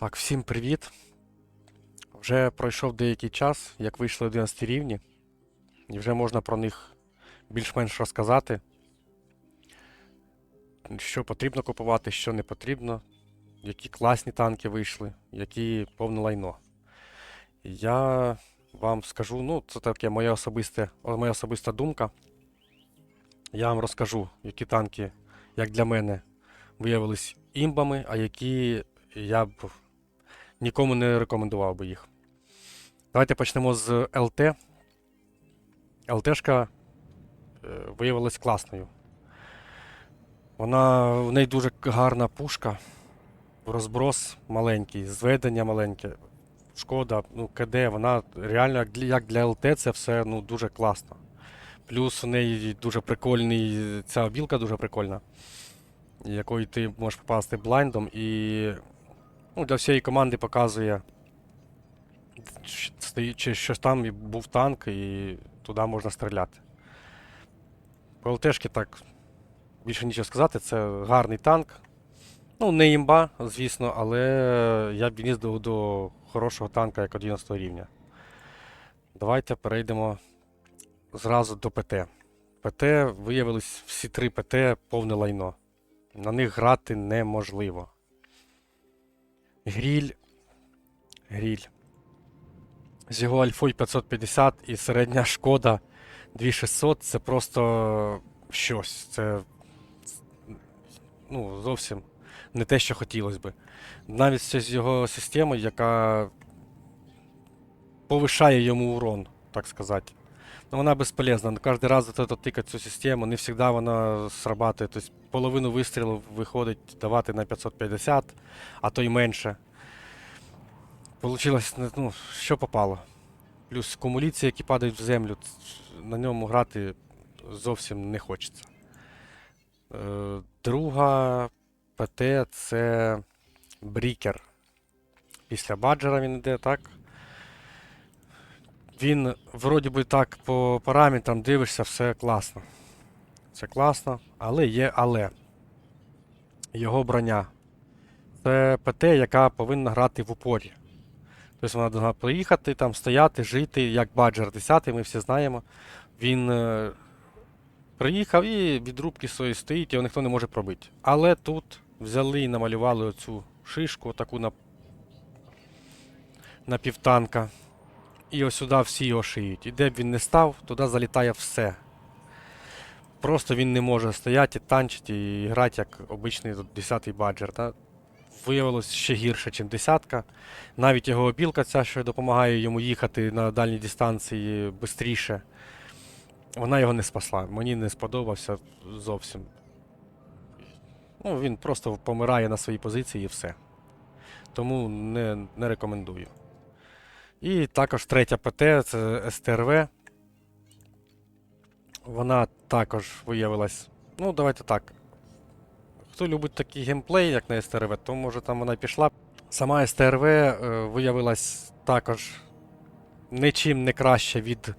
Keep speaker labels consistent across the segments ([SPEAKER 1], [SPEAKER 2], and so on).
[SPEAKER 1] Так, всім привіт. Вже пройшов деякий час, як вийшли 11 рівні, і вже можна про них більш-менш розказати. Що потрібно купувати, що не потрібно, які класні танки вийшли, які повне лайно. Я вам скажу, ну, це таке моя особисте, моя особиста думка. Я вам розкажу, які танки, як для мене, виявились імбами, а які я б нікому не рекомендував би їх. Давайте почнемо з ЛТ. ЛТшка е, виявилась класною. Вона в неї дуже гарна пушка, розброс маленький, зведення маленьке. Шкода, ну, КД, вона реально як для, ЛТ це все ну, дуже класно. Плюс у неї дуже прикольний, ця обілка дуже прикольна, якою ти можеш попасти блайндом і ну, для всієї команди показує, чи стоїть- чи що там був танк, і туди можна стріляти. По ЛТшки так більше нічого сказати, це гарний танк. Ну, не імба, звісно, але я б відніс до, до хорошого танка як 11 рівня. Давайте перейдемо зразу до ПТ. ПТ виявилось всі три ПТ повне лайно. На них грати неможливо. Гріль. Гріль. З його альфою 550 і середня шкода 2600 це просто щось. Це ну, зовсім не те, що хотілося би. Навіть з його системою, яка повишає йому урон, так сказати. Ну, вона безполезна. Кожен раз от это тикати цю систему, не завжди вона срабатує. Тобто половину вистрілів виходить давати на 550, а то й менше. Получилось, ну, що попало. Плюс кумуліції, які падають в землю, на ньому грати зовсім не хочеться. Е, Друга ПТ це Брікер. Після баджера він йде, так? Він вроді би так по параметрам дивишся, все класно. Це класно, але є але. Його броня. Це ПТ, яка повинна грати в упорі. Тобто вона повинна приїхати, там стояти, жити, як баджер 10, ми всі знаємо. Він е, приїхав і від рубки своєї стоїть, його ніхто не може пробити. Але тут взяли і намалювали оцю шишку, таку на, на півтанка. І ось сюди всі його шиють. І де б він не став, туди залітає все. Просто він не може стояти, танчити і грати як обичний 10-й баджер. Та? Виявилось ще гірше, ніж десятка. Навіть його опілка, ця, що допомагає йому їхати на дальні дистанції швидше, вона його не спасла. Мені не сподобався зовсім. Ну, він просто помирає на своїй позиції і все. Тому не, не рекомендую. І також третя ПТ це СТРВ. Вона також виявилась. Ну, давайте так. Хто любить такий геймплей, як на СТРВ, то може там вона пішла. Сама СТРВ е, виявилась також нічим не краще від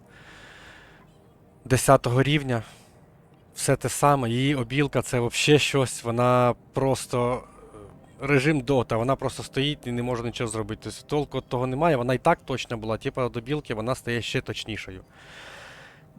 [SPEAKER 1] 10 рівня. Все те саме, її обілка це взагалі щось, вона просто режим дота, вона просто стоїть і не може нічого зробити. Тобто толку того немає, вона і так точна була, типу до білки вона стає ще точнішою.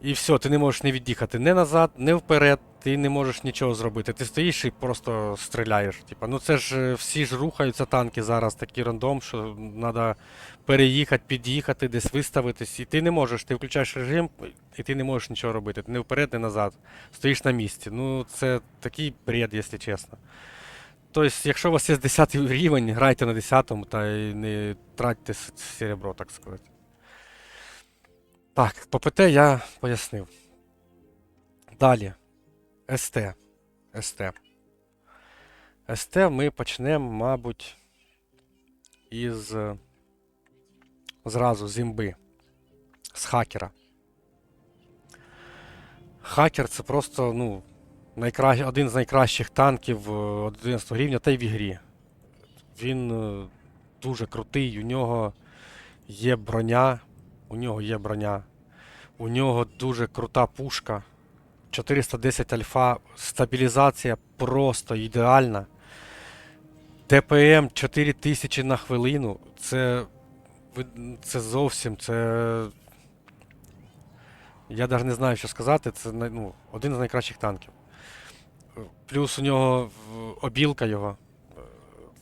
[SPEAKER 1] І все, ти не можеш не від'їхати не назад, не вперед, ти не можеш нічого зробити. Ти стоїш і просто стріляєш. Типа, ну це ж е, всі ж рухаються танки зараз, такий рандом, що треба переїхати, під'їхати, десь виставитись. І ти не можеш, ти включаєш режим, і ти не можеш нічого робити. Ти не вперед, не назад. Стоїш на місці. Ну, це такий бред, якщо чесно. Тобто, якщо у вас є 10 рівень, грайте на 10-му та й не тратьте серебро, так сказати. Так, по ПТ я пояснив. Далі. СТ. СТ. СТ ми почнемо, мабуть, із зразу з імби. З хакера. Хакер це просто, ну, найкра... один з найкращих танків е, 11 рівня та й в ігрі. Він е, дуже крутий, у нього є броня. У нього є броня. У нього дуже крута пушка. 410 альфа, стабілізація просто ідеальна. ДПМ 4000 на хвилину. Це. Це зовсім. Це. Я навіть не знаю, що сказати. Це ну, один з найкращих танків. Плюс у нього обілка його. е,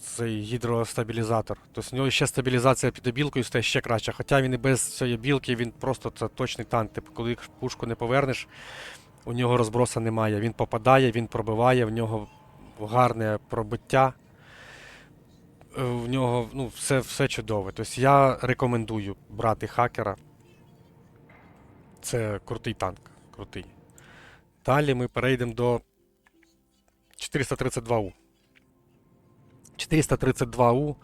[SPEAKER 1] Цей гідростабілізатор. Тобто у нього ще стабілізація під обілкою стає ще краще. Хоча він і без цієї білки, він просто це точний танк. Типу, коли пушку не повернеш, у нього розброса немає. Він попадає, він пробиває, в нього гарне пробиття. Е, В нього ну, все, все чудове. Тобто я рекомендую брати хакера. Це крутий танк. Крутий. Далі ми перейдемо до 432У. 432У.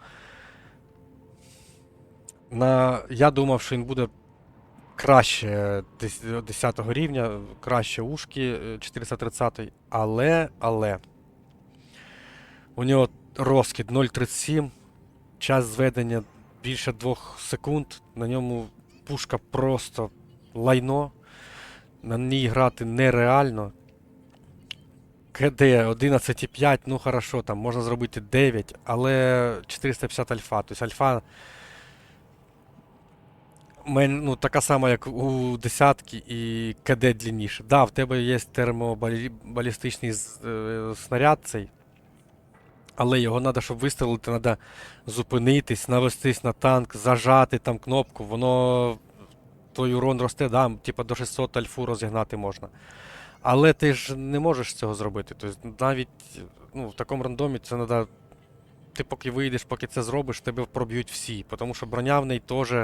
[SPEAKER 1] На... Я думав, що він буде краще 10 рівня, краще ушки е, 430, але, але у нього розкид 0.37, час зведення більше 2 секунд, на ньому пушка просто лайно, на ній грати нереально. КД 11,5, ну хорошо, там можна зробити 9, але 450 альфа. Тобто альфа ну, така сама, як у десятки, і КД длинніше. Да, в тебе є термобалістичний е, снаряд цей. Але його треба, щоб вистрелити, треба зупинитись, навестись на танк, зажати там кнопку, воно той урон росте, да, типа до 600 альфу розігнати можна. Але ти ж не можеш цього зробити. Тобто навіть ну, в такому рандомі це треба. Ти поки вийдеш, поки це зробиш, тебе проб'ють всі. Тому що броня в неї теж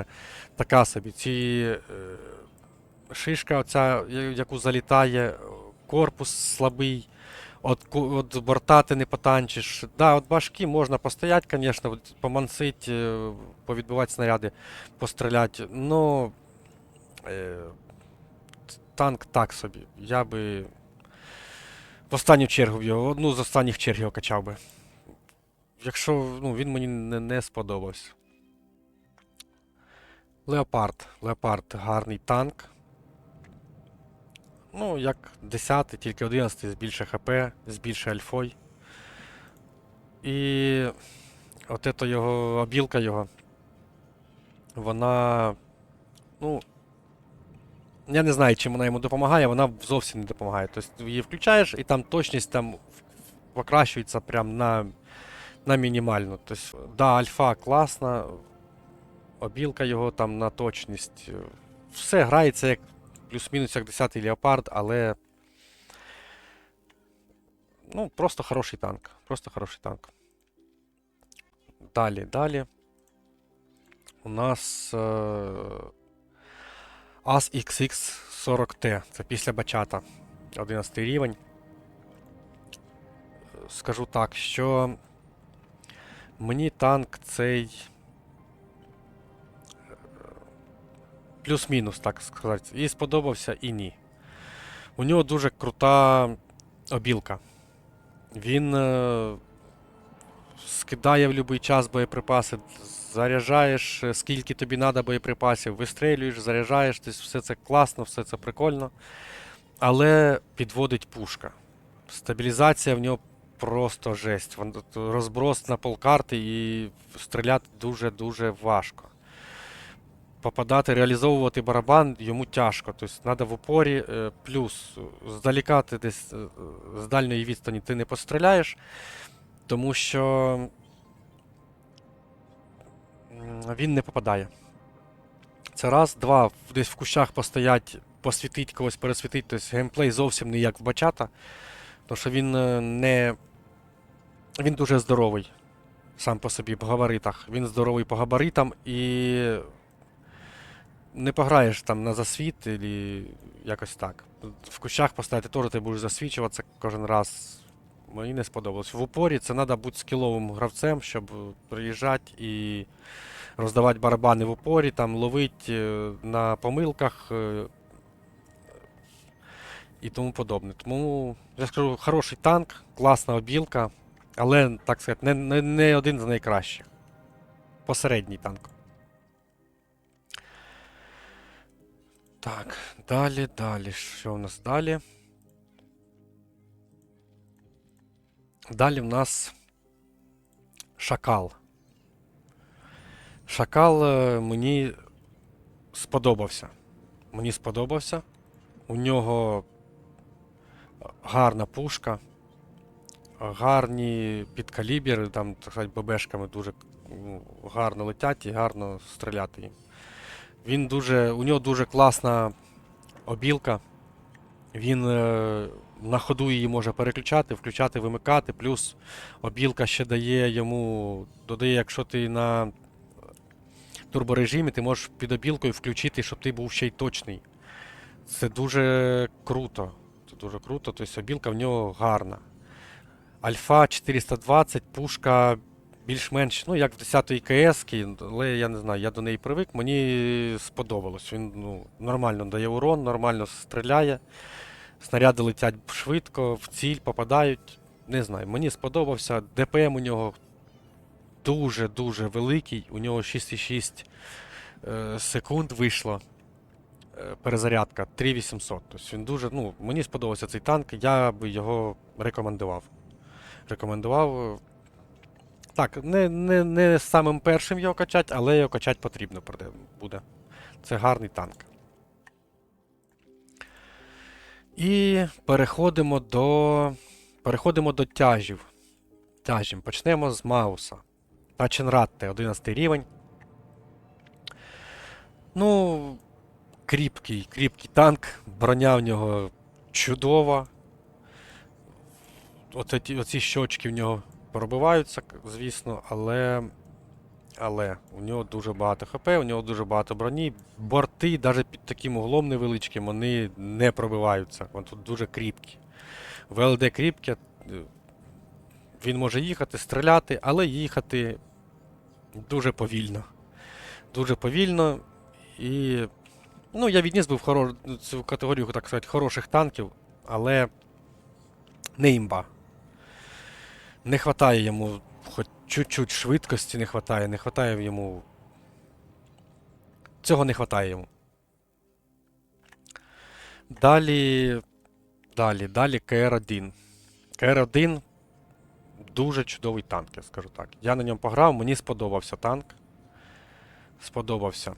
[SPEAKER 1] така собі. Ці е, шишка, оця, яку залітає, корпус слабий. От, от борта ти не потанчиш. Да, от башки можна постояти, звісно, от помансить, е, повідбивати снаряди, постріляти. Ну. Е, танк так собі. Я би. В останню чергу його, одну з останніх черг його качав би. Якщо ну, він мені не, не сподобався. Леопард. Леопард гарний танк. Ну, як 10, тільки 11 з більше ХП, з більше альфой. І от ето його обілка його. Вона. Ну. Я не знаю, чим вона йому допомагає, вона зовсім не допомагає. Тобто її включаєш, і там точність там покращується прям на, на мінімальну. Тобто, да, альфа класна, обілка його там на точність. Все грається як плюс-мінус як 10-й леопард, але. Ну, просто хороший танк. Просто хороший танк. Далі, далі. У нас. Е... AS XX40T. Це після бачата. 11 рівень. Скажу так, що мені танк цей. Плюс-мінус, так сказати. І сподобався, і ні. У нього дуже крута обілка. Він е, скидає в будь-який час боєприпаси, заряджаєш, е, скільки тобі треба боєприпасів, вистрелюєш, заряджаєш, все це класно, все це прикольно. Але підводить пушка. Стабілізація в нього просто жесть. Розброс на полкарти і стріляти дуже-дуже важко. Попадати, реалізовувати барабан йому тяжко. Тобто треба в упорі, е, плюс здаліка ти десь е, з дальньої відстані ти не постріляєш, тому що він не попадає. Це раз, два, десь в кущах постоять, посвітить когось, пересвітить. Тобто геймплей зовсім не як в бачата, тому що він е, не. Він дуже здоровий сам по собі по габаритах. Він здоровий по габаритам і не пограєш там на засвіт і якось так. В кущах поставити теж ти будеш засвічуватися кожен раз. Мені не сподобалось. В упорі це треба бути скіловим гравцем, щоб приїжджати і роздавати барабани в упорі, там ловити е, на помилках е, і тому подобне. Тому я скажу, хороший танк, класна обілка, але, так сказати, не, не, не один з найкращих. Посередній танк. Так, далі, далі. Що в нас далі? Далі в нас Шакал. Шакал е, мені сподобався. Мені сподобався. У нього гарна пушка, гарні підкалібри, там, так сказати, ББшками дуже ну, гарно летять і гарно стріляти їм. Він дуже, у нього дуже класна обілка. Він е, на ходу її може переключати, включати, вимикати. Плюс обілка ще дає йому, додає, якщо ти на турборежимі, ти можеш під обілкою включити, щоб ти був ще й точний. Це дуже круто. Це дуже круто. Тобто обілка в нього гарна. Альфа 420, пушка більш-менш, ну, як в 10-ї КС, але я не знаю, я до неї привик, мені сподобалось. Він ну, нормально дає урон, нормально стріляє. Снаряди летять швидко, в ціль попадають. Не знаю, мені сподобався. ДПМ у нього дуже-дуже великий. У нього 6,6 е, секунд вийшло. е, Перезарядка 3800. Тобто він дуже. Ну, мені сподобався цей танк, я би його рекомендував. Рекомендував. е, Так, не, не, не самим першим його качати, але його качати потрібно буде. Це гарний танк. І переходимо до. Переходимо до тяжів. Тяжів. Почнемо з Мауса. Таченратте, 11 рівень. Ну, кріпкий, кріпкий танк. Броня в нього чудова. Оці, оці щочки в нього пробиваються, звісно, але. Але у нього дуже багато ХП, у нього дуже багато броні. Борти, навіть під таким углом невеличким, вони не пробиваються. Вони тут дуже кріпкі. ВЛД кріпке. е, Він може їхати, стріляти, але їхати дуже повільно. Дуже повільно. І. Ну, я відніс би в хоро... цю категорію, так сказати, хороших танків, але не імба. Не вистачає йому хоч чуть-чуть швидкості не вистачає, не вистачає йому. Цього не вистачає йому. Далі. Далі, далі КР-1. КР-1 дуже чудовий танк, я скажу так. Я на ньому пограв, мені сподобався танк. Сподобався.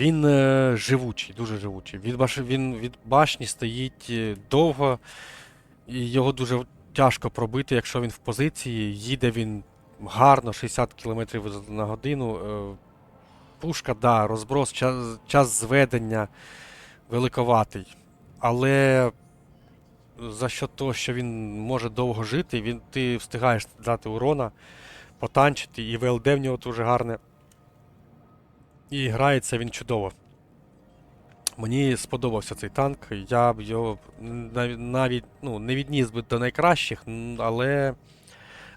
[SPEAKER 1] Він е, живучий, дуже живучий. Від. Він від башні стоїть е, довго, і його дуже тяжко пробити, якщо він в позиції. Їде він гарно, 60 км на годину. Е, пушка, да, розброс, час, час зведення великоватий. Але за що того, що він може довго жити, він, ти встигаєш дати урона, потанчити, і ВЛД в нього дуже гарне. І грається він чудово. Мені сподобався цей танк. Я б його навіть ну, не відніс би до найкращих, але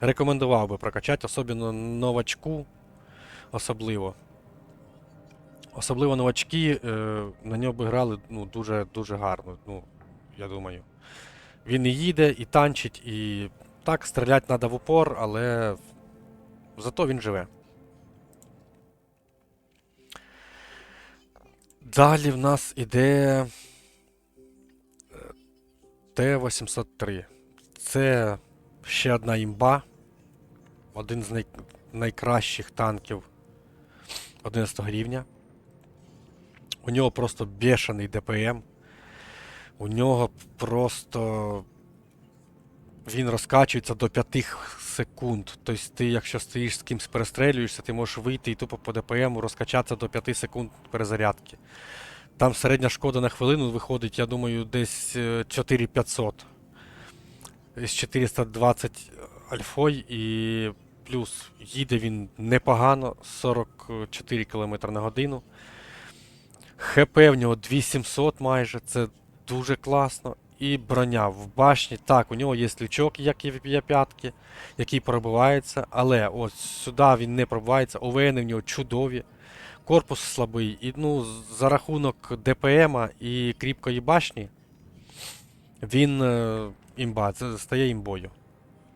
[SPEAKER 1] рекомендував би прокачати, особливо новачку. Особливо. Особливо новачки е, на нього би грали ну, дуже, дуже гарно. Ну, я думаю. Він і їде, і танчить, і так, стріляти треба в упор, але зато він живе. Далі в нас іде е, Т-803. Це ще одна імба. Один з най... найкращих танків 11 рівня. У нього просто бешений ДПМ. У нього просто. Він розкачується до 5 секунд. Тобто ти, якщо стоїш з кимось перестрелюєшся, ти можеш вийти і тупо по ДПМу розкачатися до 5 секунд перезарядки. Там середня шкода на хвилину виходить, я думаю, десь е, 4500. З 420 альфой і плюс їде він непогано, 44 км на годину. ХП в нього 2700 майже, це дуже класно. І броня в башні. Так, у нього є лючок, як і в п'ятки, який пробивається, але ось сюди він не пробивається. ОВН в нього чудові. Корпус слабий. І ну, за рахунок ДПМа і кріпкої башні він е, імба, це стає імбою.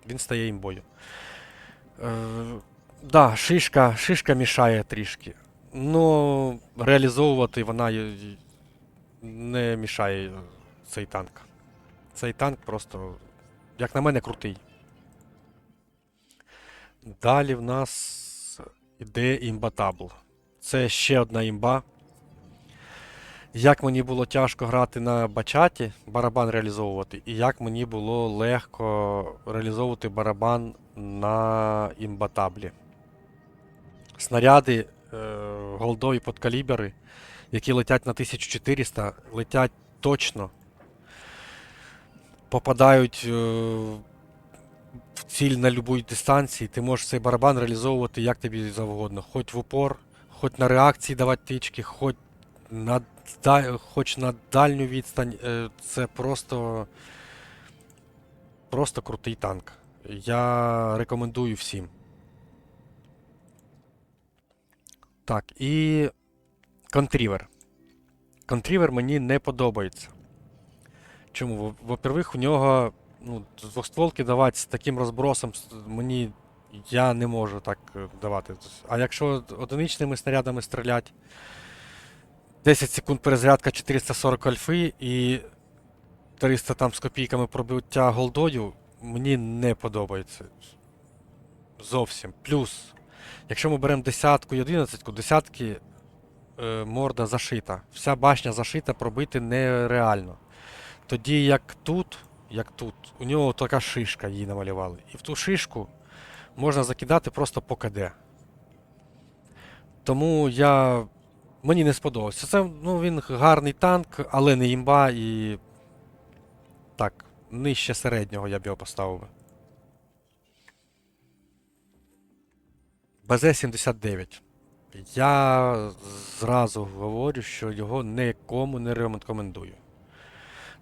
[SPEAKER 1] Він стає імбою. Е, да, шишка, шишка мішає трішки. Ну, реалізовувати вона не мішає цей танк. Цей танк просто, як на мене, крутий. Далі в нас іде імбатабл. Це ще одна імба. Як мені було тяжко грати на бачаті, барабан реалізовувати, і як мені було легко реалізовувати барабан на імбатаблі. Снаряди е, голдові подкалібери, які летять на 1400, летять точно, попадають е, в ціль на будь-якій дистанції. Ти можеш цей барабан реалізовувати як тобі завгодно. Хоч в упор, хоч на реакції давати тички, хоч на, хоч на дальню відстань. Е, Це просто, просто крутий танк. Я рекомендую всім. Так, і контрівер. Контрівер мені не подобається. Чому? Во- Во-первых, у нього ну, двохстволки давати з таким розбросом мені я не можу так е, давати. А якщо одиничними снарядами стріляти, 10 секунд перезарядка 440 альфи і 300 там з копійками пробиття голдою, мені не подобається. Зовсім. Плюс, якщо ми беремо десятку і одинадцятку, десятки е, морда зашита. Вся башня зашита, пробити нереально. Тоді як тут, як тут, у нього така шишка її намалювали. І в ту шишку можна закидати просто по КД. Тому я. Мені не сподобався. Це ну, він гарний танк, але не імба і. Так, нижче середнього я б його поставив. БЗ-79. Я зразу говорю, що його нікому не рекомендую.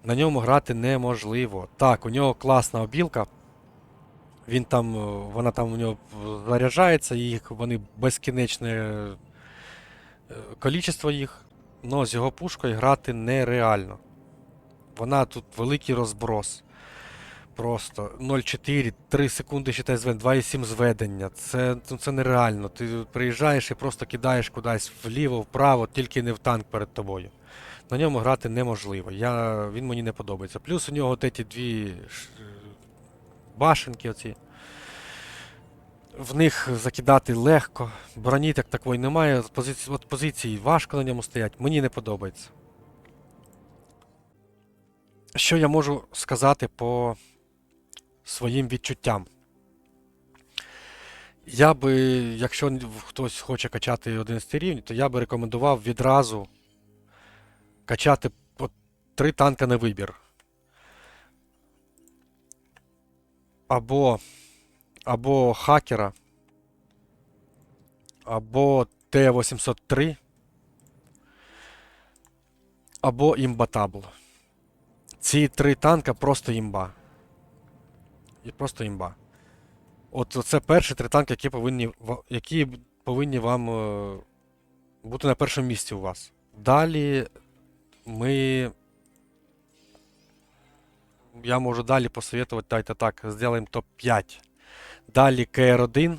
[SPEAKER 1] На ньому грати неможливо. Так, у нього класна обілка. Він там, е, вона там у нього заряджається, їх вони безкінечне е, кількість їх, але з його пушкою грати нереально. Вона тут великий розброс. Просто 0,4, 3 секунди ще зведення, 2,7 зведення. Це, це нереально. Ти приїжджаєш і просто кидаєш кудись вліво, вправо, тільки не в танк перед тобою. На ньому грати неможливо. Я, він мені не подобається. Плюс у нього от ці дві башенки оці. В них закидати легко, броні так такої немає. з Позиції, от позиції важко на ньому стоять. Мені не подобається. Що я можу сказати по своїм відчуттям? Я би, якщо хтось хоче качати 11 рівень, то я би рекомендував відразу качати по три танка на вибір. Або, або хакера, або Т-803, або імбатабл. Ці три танка просто імба. І просто імба. От це перші три танки, які повинні, які повинні вам е, бути на першому місці у вас. Далі ми. Я можу далі посоветувати, дайте так, зробимо топ-5. Далі КР1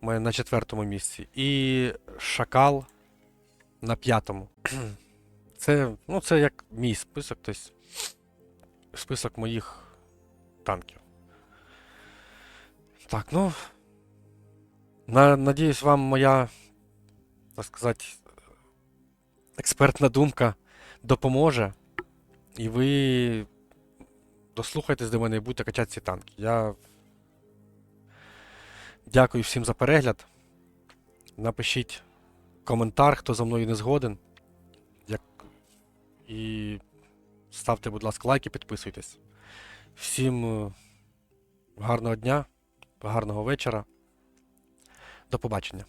[SPEAKER 1] ми на четвертому місці. І Шакал на п'ятому. Це, ну, це як мій список, тобто список моїх танків. Так, ну. На, надіюсь, вам моя, так сказати, експертна думка допоможе. І ви дослухайтесь до мене і будете качати ці танки. Я дякую всім за перегляд. Напишіть коментар, хто за мною не згоден. Як... І ставте, будь ласка, лайки, підписуйтесь. Всім е, гарного дня, гарного вечора. До побачення.